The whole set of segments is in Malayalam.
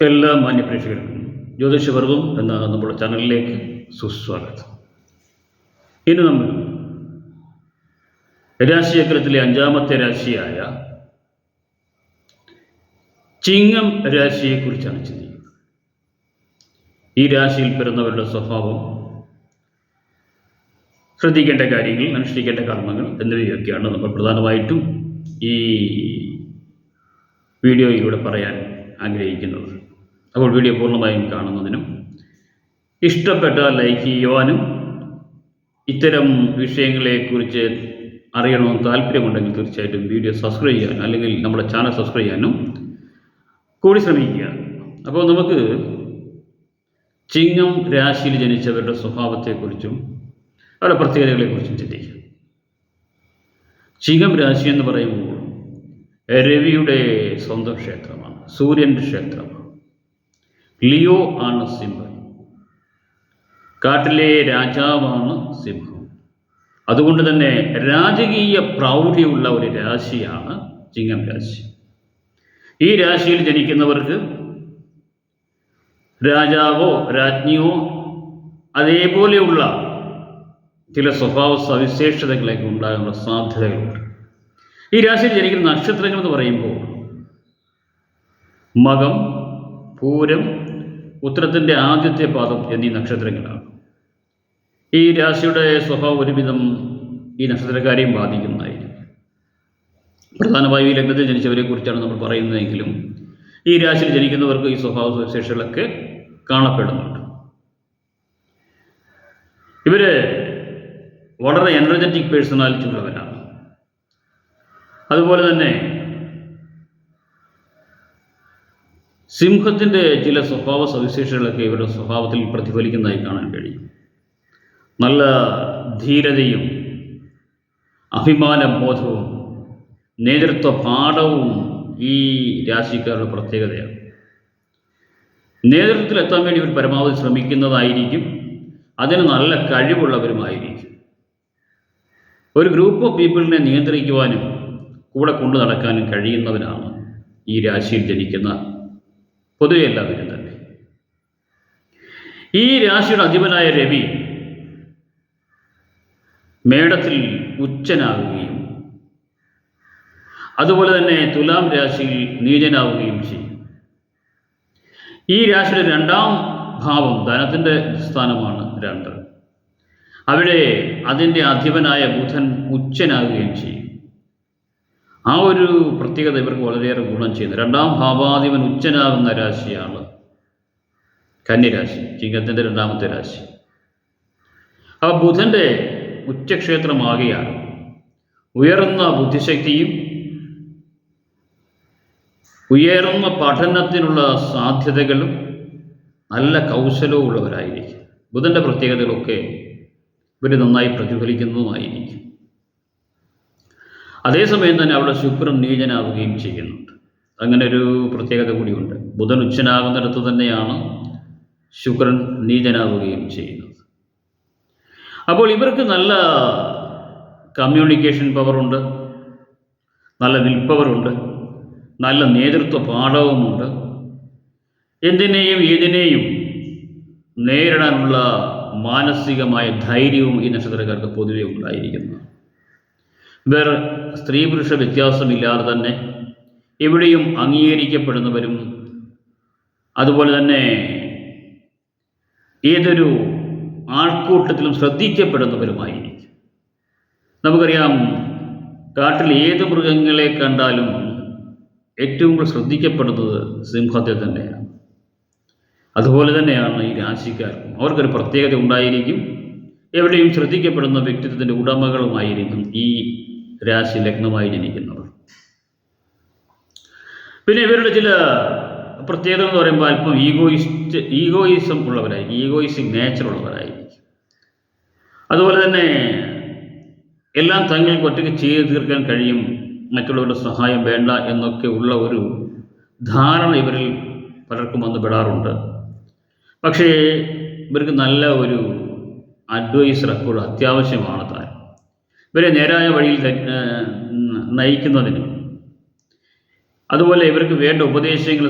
എല്ലാ മാന്യപ്രേക്ഷകർക്കും ജ്യോതിഷപർവം എന്ന നമ്മുടെ ചാനലിലേക്ക് സുസ്വാഗതം. ഇന്ന് നമ്മൾ രാശിചക്രത്തിലെ അഞ്ചാമത്തെ രാശിയായ ചിങ്ങം രാശിയെക്കുറിച്ചാണ് ചിന്തിക്കുന്നത്. ഈ രാശിയിൽ പിറന്നവരുടെ സ്വഭാവം ശ്രദ്ധിക്കേണ്ട കാര്യങ്ങൾ അനുഷ്ഠിക്കേണ്ട കർമ്മങ്ങൾ എന്നിവയൊക്കെയാണ് നമ്മൾ പ്രധാനമായിട്ടും ഈ വീഡിയോയിലൂടെ പറയാൻ ആഗ്രഹിക്കുന്നത്. അപ്പോൾ വീഡിയോ പൂർണമായും കാണുന്നതിനും ഇഷ്ടപ്പെട്ടാൽ ലൈക്ക് ചെയ്യുവാനും ഇത്തരം വിഷയങ്ങളെക്കുറിച്ച് അറിയണമെന്ന് താല്പര്യമുണ്ടെങ്കിൽ തീർച്ചയായിട്ടും വീഡിയോ സബ്സ്ക്രൈബ് ചെയ്യാൻ അല്ലെങ്കിൽ നമ്മുടെ ചാനൽ സബ്സ്ക്രൈബ് ചെയ്യാനും കൂടി ശ്രമിക്കുക. അപ്പോൾ നമുക്ക് ചിങ്ങം രാശിയിൽ ജനിച്ചവരുടെ സ്വഭാവത്തെക്കുറിച്ചും അവരുടെ പ്രത്യേകതകളെക്കുറിച്ചും ചിന്തിക്കാം. ചിങ്ങം രാശി എന്ന് പറയുമ്പോൾ രവിയുടെ സ്വന്തം ക്ഷേത്രമാണ് സൂര്യന്റെ ക്ഷേത്രമാണ്. ലിയോ ആണ് സിംഹം. കാട്ടിലെ രാജാവാണ് സിംഹം. അതുകൊണ്ട് തന്നെ രാജകീയ പ്രൗഢിയുള്ള ഒരു രാശിയാണ് ചിങ്ങം രാശി. ഈ രാശിയിൽ ജനിക്കുന്നവർക്ക് രാജാവോ രാജ്ഞിയോ അതേപോലെയുള്ള ചില സ്വഭാവ സവിശേഷതകളൊക്കെ ഉണ്ടാകാനുള്ള സാധ്യതകളുണ്ട്. ഈ രാശിയിൽ ജനിക്കുന്ന നക്ഷത്രങ്ങൾ എന്ന് പറയുമ്പോൾ മകം പൂരം ഉത്തരത്തിന്റെ ആദ്യത്തെ പാദം എന്നീ നക്ഷത്രങ്ങളാണ്. ഈ രാശിയുടെ സ്വഭാവം ഒരുവിധം ഈ നക്ഷത്രക്കാരെയും ബാധിക്കുന്നതായിരിക്കും. പ്രധാനമായും ഈ ലഗ്നത്തിൽ ജനിച്ചവരെ കുറിച്ചാണ് നമ്മൾ പറയുന്നതെങ്കിലും ഈ രാശിയിൽ ജനിക്കുന്നവർക്ക് ഈ സ്വഭാവ സവിശേഷതകളൊക്കെ കാണപ്പെടുന്നുണ്ട്. ഇവർ വളരെ എനർജറ്റിക് പേഴ്സണാലിറ്റി ഉള്ളവരാണ്. അതുപോലെ തന്നെ സിംഹത്തിന്റെ ചില സ്വഭാവ സവിശേഷതകളൊക്കെ ഇവരുടെ സ്വഭാവത്തിൽ പ്രതിഫലിക്കുന്നതായി കാണാൻ കഴിയും. നല്ല ധീരതയും അഭിമാനബോധവും നേതൃത്വ പാഠവും ഈ രാശിക്കാരുടെ പ്രത്യേകതയാണ്. നേതൃത്വത്തിൽ എത്താൻ വേണ്ടി ഇവർ പരമാവധി ശ്രമിക്കുന്നതായിരിക്കും. അതിന് നല്ല കഴിവുള്ളവരുമായിരിക്കും. ഒരു ഗ്രൂപ്പ് ഓഫ് പീപ്പിളിനെ നിയന്ത്രിക്കുവാനും കൂടെ കൊണ്ടു നടക്കാനും കഴിയുന്നവരാണ് ഈ രാശിയിൽ ജനിക്കുന്ന പൊതുവെ എല്ലാവരും തന്നെ? ഈ രാശിയുടെ അധിപനായ രവി മേടത്തിൽ ഉച്ചനാവുകയും അതുപോലെ തന്നെ തുലാം രാശിയിൽ നീചനാവുകയും ചെയ്യും. ഈ രാശിയുടെ രണ്ടാം ഭാവം ധനത്തിന്റെ സ്ഥാനമാണ് രണ്ട് അവിടെ അതിന്റെ അധിപനായ ബുധൻ ഉച്ചനാകുകയും ചെയ്യും. ആ ഒരു പ്രത്യേകത ഇവർക്ക് വളരെയേറെ ഗുണം ചെയ്യുന്നു. രണ്ടാം ഭാവാധിപൻ ഉച്ചനാകുന്ന രാശിയാണ് കന്യരാശി ചിങ്ങത്തിന്റെ രണ്ടാമത്തെ രാശി. ആ ബുധന്റെ ഉച്ചക്ഷേത്രമാകിയാൽ ഉയർന്ന ബുദ്ധിശക്തിയും ഉയർന്ന പഠനത്തിനുള്ള സാധ്യതകളും നല്ല കൗശലവും ഉള്ളവരായിരിക്കും ബുധന്റെ പ്രത്യേകതകളൊക്കെ ഇവർ നന്നായി പ്രതിഫലിക്കുന്നതുമായിരിക്കും. അതേസമയം തന്നെ അവിടെ ശുക്രൻ നീചനാവുകയും ചെയ്യുന്നുണ്ട്. അങ്ങനെ ഒരു പ്രത്യേകത കൂടിയുണ്ട്. ബുധൻ ഉച്ചനാകുന്നിടത്ത് തന്നെയാണ് ശുക്രൻ നീചനാവുകയും ചെയ്യുന്നത്. അപ്പോൾ ഇവർക്ക് നല്ല കമ്മ്യൂണിക്കേഷൻ പവറുണ്ട് നല്ല വിൽ പവറുണ്ട് നല്ല നേതൃത്വ പാഠവുമുണ്ട്. എന്തിനേയും ഏതിനേയും നേരിടാനുള്ള മാനസികമായ ധൈര്യവും ഈ നക്ഷത്രക്കാർക്ക് പൊതുവെ ഉണ്ടായിരിക്കുന്നു. ഇവർ സ്ത്രീ പുരുഷ വ്യത്യാസമില്ലാതെ തന്നെ എവിടെയും അംഗീകരിക്കപ്പെടുന്നവരും അതുപോലെ തന്നെ ഏതൊരു ആൾക്കൂട്ടത്തിലും ശ്രദ്ധിക്കപ്പെടുന്നവരുമായിരിക്കും. നമുക്കറിയാം കാട്ടിൽ ഏത് മൃഗങ്ങളെ കണ്ടാലും ഏറ്റവും കൂടുതൽ ശ്രദ്ധിക്കപ്പെടുന്നത് സിംഹത്തെ തന്നെയാണ്. അതുപോലെ തന്നെയാണ് ഈ രാശിക്കാർക്കും. അവർക്കൊരു പ്രത്യേകത ഉണ്ടായിരിക്കും. എവിടെയും ശ്രദ്ധിക്കപ്പെടുന്ന വ്യക്തിത്വത്തിന്റെ ഉടമകളുമായിരിക്കും ഈ രാശി ലഗ്നമായി ജനിക്കുന്നവർ പിന്നെ ഇവരുടെ ചില പ്രത്യേകത എന്ന് പറയുമ്പോൾ അല്പം ഈഗോയിസ്റ്റ് ഈഗോയിസം ഉള്ളവരായിരിക്കും ഈഗോയിസ്റ്റിക് നേച്ചർ ഉള്ളവരായിരിക്കും. അതുപോലെ തന്നെ എല്ലാം തങ്ങൾക്ക് ഒറ്റയ്ക്ക് ചെയ്തു തീർക്കാൻ കഴിയും മറ്റുള്ളവരുടെ സഹായം വേണ്ട എന്നൊക്കെ ഉള്ള ഒരു ധാരണ ഇവരിൽ പലർക്കും വന്ന് പെടാറുണ്ട്. പക്ഷേ ഇവർക്ക് നല്ല ഒരു അഡ്വൈസർ എപ്പോഴും അത്യാവശ്യമാണ് താൻ. ഇവരെ നേരായ വഴിയിൽ നയിക്കുന്നതിന്. അതുപോലെ ഇവർക്ക് വേണ്ട ഉപദേശങ്ങൾ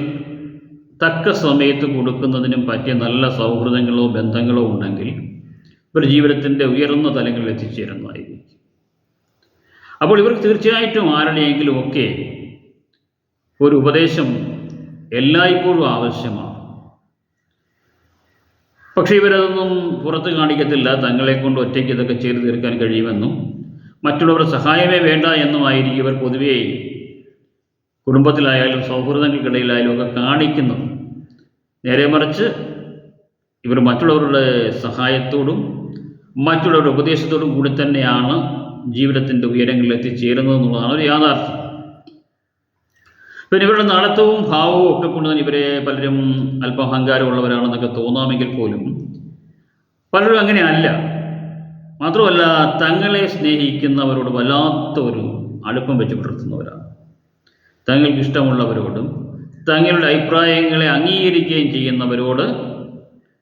തക്ക സമയത്ത് കൊടുക്കുന്നതിനും പറ്റിയ നല്ല സൗഹൃദങ്ങളോ ബന്ധങ്ങളോ ഉണ്ടെങ്കിൽ ഇവർ ജീവിതത്തിന്റെ ഉയർന്ന തലങ്ങളിൽ എത്തിച്ചേരുന്നതായിരിക്കും. അപ്പോൾ ഇവർക്ക് തീർച്ചയായിട്ടും ആരുടെയെങ്കിലും ഒക്കെ ഒരു ഉപദേശം എല്ലായ്പ്പോഴും ആവശ്യമാണ്. പക്ഷേ ഇവരതൊന്നും പുറത്ത് കാണിക്കത്തില്ല. തങ്ങളെ കൊണ്ട് ഒറ്റയ്ക്ക് ഇതൊക്കെ ചെയ്തു തീർക്കാൻ കഴിയുമെന്നും മറ്റുള്ളവരുടെ സഹായമേ വേണ്ട എന്നുമായിരിക്കും ഇവർ പൊതുവേ കുടുംബത്തിലായാലും സൗഹൃദങ്ങൾക്കിടയിലായാലും ഒക്കെ കാണിക്കുന്നു നേരെ മറിച്ച് ഇവർ മറ്റുള്ളവരുടെ സഹായത്തോടും മറ്റുള്ളവരുടെ ഉപദേശത്തോടും കൂടി തന്നെയാണ് ജീവിതത്തിന്റെ ഉയരങ്ങളിൽ എത്തിച്ചേരുന്നത് എന്നുള്ളതാണ് ഒരു യാഥാർത്ഥ്യം. പിന്നെ ഇവരുടെ നടത്തവും ഭാവവും ഒക്കെ കൊണ്ട് തന്നെ ഇവരെ പലരും അല്പം അഹങ്കാരമുള്ളവരാണെന്നൊക്കെ തോന്നാമെങ്കിൽ പോലും പലരും അങ്ങനെയല്ല. മാത്രമല്ല തങ്ങളെ സ്നേഹിക്കുന്നവരോട് വല്ലാത്ത ഒരു അടുപ്പം വെച്ച് പുലർത്തുന്നവരാണ് തങ്ങൾക്ക് ഇഷ്ടമുള്ളവരോടും തങ്ങളുടെ അഭിപ്രായങ്ങളെ അംഗീകരിക്കുകയും ചെയ്യുന്നവരോട്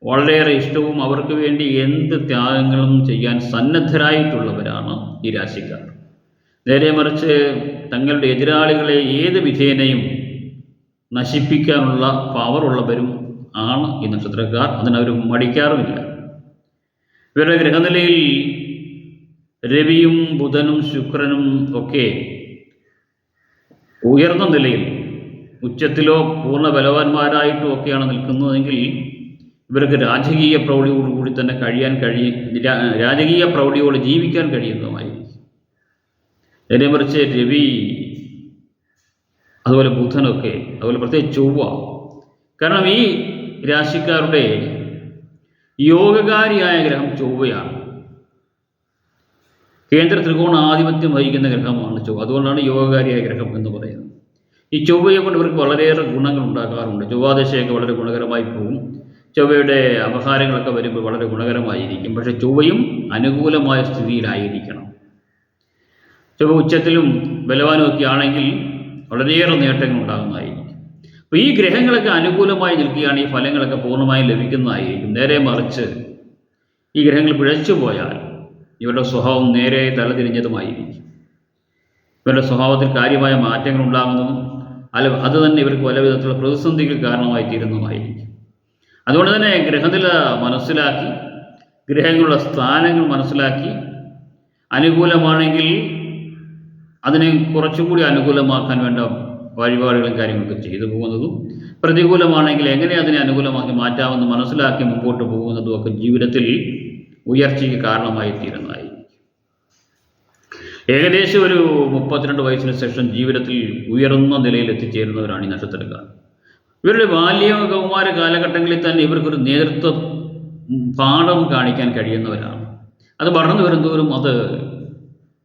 വളരെയേറെ ഇഷ്ടവും അവർക്ക് വേണ്ടി എന്ത് ത്യാഗങ്ങളും ചെയ്യാൻ സന്നദ്ധരായിട്ടുള്ളവരാണ് ഈ രാശിക്കാർ. നേരെ മറിച്ച് തങ്ങളുടെ എതിരാളികളെ ഏത് വിധേനയും നശിപ്പിക്കാനുള്ള പവറുള്ളവരും ആണ് ഈ നക്ഷത്രക്കാർ. അതിനവർ മടിക്കാറുമില്ല. ഇവരുടെ ഗ്രഹനിലയിൽ രവിയും ബുധനും ശുക്രനും ഒക്കെ ഉയർന്ന നിലയിൽ ഉച്ചത്തിലോ പൂർണ ബലവാന്മാരായിട്ടും ഒക്കെയാണ് നിൽക്കുന്നതെങ്കിൽ ഇവർക്ക് രാജകീയ പ്രൗഢിയോടുകൂടി തന്നെ കഴിയാൻ കഴിയ രാജകീയ പ്രൗഢിയോട് ജീവിക്കാൻ കഴിയുന്നതുമായി നേരെ മറിച്ച് രവി അതുപോലെ ബുധനൊക്കെ അതുപോലെ പ്രത്യേകിച്ച് ചൊവ്വ. കാരണം ഈ രാശിക്കാരുടെ യോഗകാരിയായ ഗ്രഹം ചൊവ്വയാണ്. കേന്ദ്ര ത്രികോണ ആധിപത്യം വഹിക്കുന്ന ഗ്രഹമാണ് ചൊവ്വ. അതുകൊണ്ടാണ് യോഗകാരിയായ ഗ്രഹം എന്ന് പറയുന്നത്. ഈ ചൊവ്വയെ കൊണ്ട് ഇവർക്ക് വളരെയേറെ ഗുണങ്ങൾ ഉണ്ടാക്കാറുണ്ട് ചൊവ്വാദശയൊക്കെ വളരെ ഗുണകരമായി പോകും. ചൊവ്വയുടെ അപഹാരങ്ങളൊക്കെ വരുമ്പോൾ വളരെ ഗുണകരമായിരിക്കും. പക്ഷേ ചൊവ്വയും അനുകൂലമായ സ്ഥിതിയിലായിരിക്കണം. ചൊവ്വ ഉച്ചത്തിലും ബലവാനും ഒക്കെ ആണെങ്കിൽ വളരെയേറെ നേട്ടങ്ങൾ ഉണ്ടാകുന്നതായിരിക്കും. അപ്പോൾ ഈ ഗ്രഹങ്ങളൊക്കെ അനുകൂലമായി നിൽക്കുകയാണ് ഈ ഫലങ്ങളൊക്കെ പൂർണമായും ലഭിക്കുന്നതായിരിക്കും. നേരെ മറിച്ച് ഈ ഗ്രഹങ്ങൾ പിഴച്ചു പോയാൽ ഇവരുടെ സ്വഭാവം നേരെ തലതിരിഞ്ഞതുമായിരിക്കും. ഇവരുടെ സ്വഭാവത്തിൽ കാര്യമായ മാറ്റങ്ങൾ ഉണ്ടാകുന്നതും അല്ല അത് തന്നെ ഇവർക്ക് പല വിധത്തിലുള്ള പ്രതിസന്ധികൾ കാരണമായി തീരുന്നതുമായിരിക്കും. അതുകൊണ്ട് തന്നെ ഗ്രഹനില മനസ്സിലാക്കി ഗ്രഹങ്ങളുടെ സ്ഥാനങ്ങൾ മനസ്സിലാക്കി അനുകൂലമാണെങ്കിൽ അതിനെ കുറച്ചുകൂടി അനുകൂലമാക്കാൻ വേണ്ട വഴിപാടുകളും കാര്യങ്ങളൊക്കെ ചെയ്തു പോകുന്നതും പ്രതികൂലമാണെങ്കിൽ എങ്ങനെ അതിനെ അനുകൂലമാക്കി മാറ്റാമെന്ന് മനസ്സിലാക്കി മുമ്പോട്ട് പോകുന്നതും ഒക്കെ ജീവിതത്തിൽ ഉയർച്ചയ്ക്ക് കാരണമായി തീരുന്നതായി ഏകദേശം ഒരു മുപ്പത്തിരണ്ട് വയസ്സിന് ശേഷം ജീവിതത്തിൽ ഉയർന്ന നിലയിൽ എത്തിച്ചേരുന്നവരാണ് ഈ നക്ഷത്രക്കാർ. ഇവരുടെ ബാല്യ കൗമാര കാലഘട്ടങ്ങളിൽ തന്നെ ഇവർക്കൊരു നേതൃത്വ പാഠം കാണിക്കാൻ കഴിയുന്നവരാണ്. അത് വളർന്നു വരുന്നവരും അത്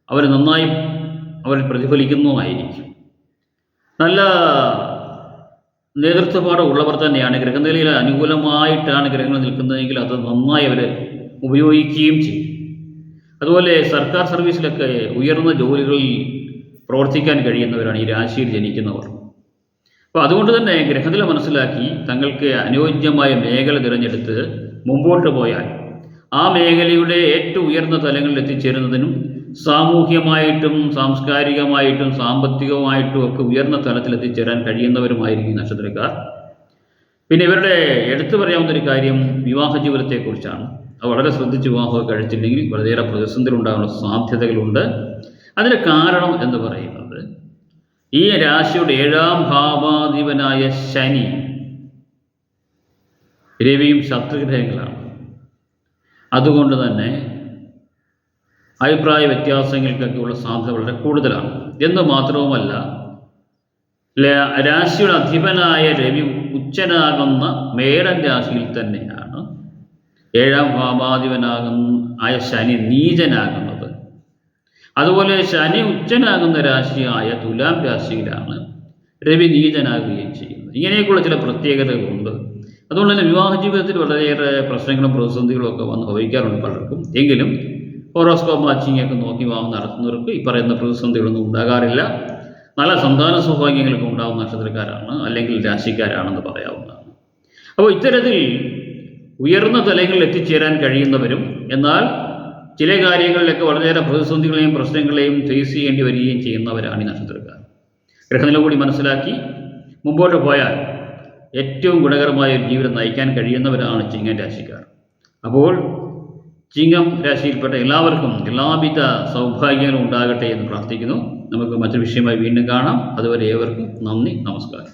അവർ നന്നായി അവർ പ്രതിഫലിക്കുന്നതുമായിരിക്കും. നല്ല നേതൃത്വപാഠം ഉള്ളവർ തന്നെയാണ്. ഗ്രഹനിലയിൽ അനുകൂലമായിട്ടാണ് ഗ്രഹങ്ങൾ നിൽക്കുന്നതെങ്കിൽ അത് നന്നായി അവർ ഉപയോഗിക്കുകയും ചെയ്യും. അതുപോലെ സർക്കാർ സർവീസിലൊക്കെ ഉയർന്ന ജോലികളിൽ പ്രവർത്തിക്കാൻ കഴിയുന്നവരാണ് ഈ രാശിയിൽ ജനിക്കുന്നവർ. അപ്പോൾ അതുകൊണ്ട് തന്നെ ഗ്രഹനില മനസ്സിലാക്കി തങ്ങൾക്ക് അനുയോജ്യമായ മേഖല തിരഞ്ഞെടുത്ത് മുമ്പോട്ട് പോയാൽ ആ മേഖലയുടെ ഏറ്റവും ഉയർന്ന തലങ്ങളിൽ എത്തിച്ചേരുന്നതിനും സാമൂഹ്യമായിട്ടും സാംസ്കാരികമായിട്ടും സാമ്പത്തികമായിട്ടും ഒക്കെ ഉയർന്ന തലത്തിൽ എത്തിച്ചേരാൻ കഴിയുന്നവരുമായിരിക്കും നക്ഷത്രക്കാർ. പിന്നെ ഇവരുടെ എടുത്തു പറയാവുന്ന ഒരു കാര്യം വിവാഹ ജീവിതത്തെക്കുറിച്ചാണ് അത് വളരെ ശ്രദ്ധിച്ച് വിവാഹമൊക്കെ കഴിച്ചില്ലെങ്കിൽ വളരെയേറെ പ്രതിസന്ധികൾ ഉണ്ടാകാനുള്ള സാധ്യതകളുണ്ട്. അതിന് കാരണം എന്ന് പറയുന്നത് ഈ രാശിയുടെ ഏഴാം ഭാവാധിപനായ ശനി രവിയും ശത്രുഗ്രഹങ്ങളാണ്. അതുകൊണ്ട് തന്നെ അഭിപ്രായ വ്യത്യാസങ്ങൾക്കൊക്കെയുള്ള സാധ്യത വളരെ കൂടുതലാണ്. എന്ന് മാത്രവുമല്ല രാശിയുടെ അധിപനായ രവി ഉച്ചനാകുന്ന മേടൻ രാശിയിൽ തന്നെയാണ് ഏഴാം ഭാവാധിപനാകുന്ന ആയ ശനി നീചനാകുന്നത്. അതുപോലെ ശനി ഉച്ചനാകുന്ന രാശിയായ തുലാം രാശിയിലാണ് രവി നീചനാകുകയും ചെയ്യുന്നത്. ഇങ്ങനെയൊക്കെയുള്ള ചില പ്രത്യേകതകളുണ്ട്. അതുകൊണ്ട് തന്നെ വിവാഹ ജീവിതത്തിൽ വളരെയേറെ പ്രശ്നങ്ങളും പ്രതിസന്ധികളും ഒക്കെ വന്ന് ഭവിക്കാറുണ്ട് പലർക്കും. എങ്കിലും ഹോറോസ്കോപ്പ് മാച്ചിങ് ഒക്കെ നോക്കി വാങ്ങും നടത്തുന്നവർക്ക് ഈ പറയുന്ന പ്രതിസന്ധികളൊന്നും ഉണ്ടാകാറില്ല. നല്ല സന്താന സൗഭാഗ്യങ്ങളൊക്കെ ഉണ്ടാകുന്ന നക്ഷത്രക്കാരാണ് അല്ലെങ്കിൽ രാശിക്കാരാണെന്ന് പറയാവുന്നതാണ്. അപ്പോൾ ഇത്തരത്തിൽ ഉയർന്ന തലങ്ങളിൽ എത്തിച്ചേരാൻ കഴിയുന്നവരും എന്നാൽ ചില കാര്യങ്ങളിലൊക്കെ വളരെയേറെ പ്രതിസന്ധികളെയും പ്രശ്നങ്ങളെയും ഫേസ് ചെയ്യേണ്ടി വരികയും ചെയ്യുന്നവരാണ് ഈ നക്ഷത്രക്കാർ. ഗ്രഹനില കൂടി മനസ്സിലാക്കി മുമ്പോട്ട് പോയാൽ ഏറ്റവും ഗുണകരമായ ഒരു ജീവിതം നയിക്കാൻ കഴിയുന്നവരാണ് ചിങ്ങൻ രാശിക്കാർ. അപ്പോൾ ചിങ്ങം രാശിയിൽപ്പെട്ട എല്ലാവർക്കും എല്ലാവിധ സൗഭാഗ്യങ്ങളും ഉണ്ടാകട്ടെ എന്ന് പ്രാർത്ഥിക്കുന്നു. നമുക്ക് മറ്റൊരു വിഷയമായി വീണ്ടും കാണാം. അതുവരെ ഏവർക്കും നന്ദി നമസ്കാരം.